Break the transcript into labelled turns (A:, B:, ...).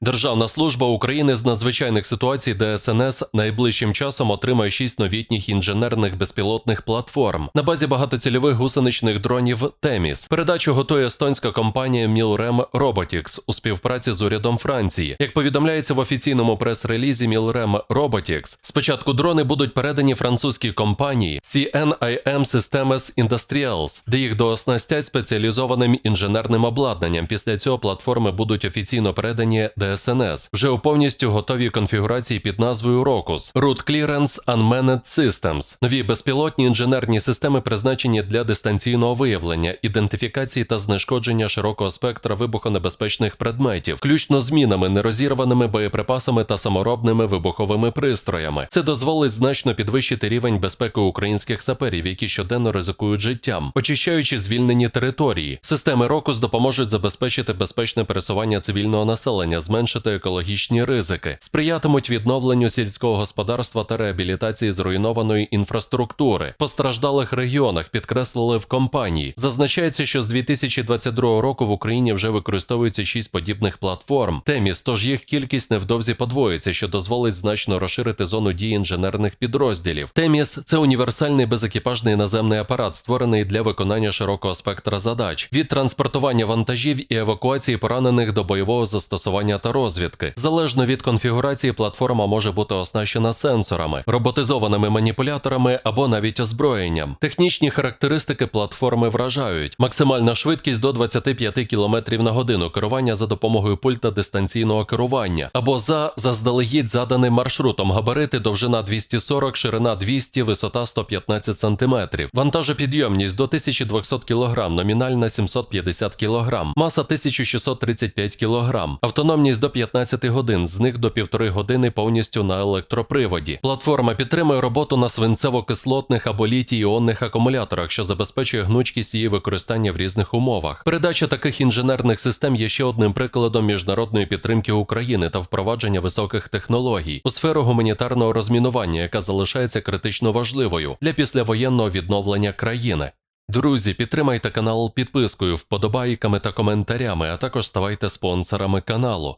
A: Державна служба України з надзвичайних ситуацій ДСНС найближчим часом отримає 6 новітніх інженерних безпілотних платформ на базі багатоцільових гусеничних дронів Теміс. Передачу готує естонська компанія Milrem Robotics у співпраці з урядом Франції. Як повідомляється в офіційному прес-релізі Milrem Robotics, спочатку дрони будуть передані французькій компанії CNIM Systems Industrials, де їх дооснастять спеціалізованим інженерним обладнанням. Після цього платформи будуть офіційно передані ДСНС вже у повністю готовій конфігурації під назвою ROCUS – Root Clearance Unmanned Systems. Нові безпілотні інженерні системи призначені для дистанційного виявлення, ідентифікації та знешкодження широкого спектра вибухонебезпечних предметів, включно з мінами, нерозірваними боєприпасами та саморобними вибуховими пристроями. Це дозволить значно підвищити рівень безпеки українських саперів, які щоденно ризикують життям, очищаючи звільнені території. Системи ROCUS допоможуть забезпечити безпечне пересування цивільного населення, зменшити екологічні ризики, сприятимуть відновленню сільського господарства та реабілітації зруйнованої інфраструктури. Постраждалих регіонах підкреслили в компанії. Зазначається, що з 2022 року в Україні вже використовується шість подібних платформ. Теміс, тож їх кількість невдовзі подвоїться, що дозволить значно розширити зону дії інженерних підрозділів. Теміс це універсальний безекіпажний наземний апарат, створений для виконання широкого спектра задач від транспортування вантажів і евакуації поранених до бойового застосування та розвідки. Залежно від конфігурації, платформа може бути оснащена сенсорами, роботизованими маніпуляторами або навіть озброєнням. Технічні характеристики платформи вражають: максимальна швидкість до 25 км на годину, керування за допомогою пульта дистанційного керування або за заздалегідь заданим маршрутом, габарити довжина 240, ширина 200, висота 115 см. Вантажопідйомність до 1200 кг, номінальна 750 кг, маса 1635 кг, автономність до 15 годин, з них до 1,5 години повністю на електроприводі. Платформа підтримує роботу на свинцево-кислотних або літій-іонних акумуляторах, що забезпечує гнучкість її використання в різних умовах. Передача таких інженерних систем є ще одним прикладом міжнародної підтримки України та впровадження високих технологій у сферу гуманітарного розмінування, яка залишається критично важливою для післявоєнного відновлення країни. Друзі, підтримайте канал підпискою, вподобайками та коментарями, а також ставайте спонсорами каналу.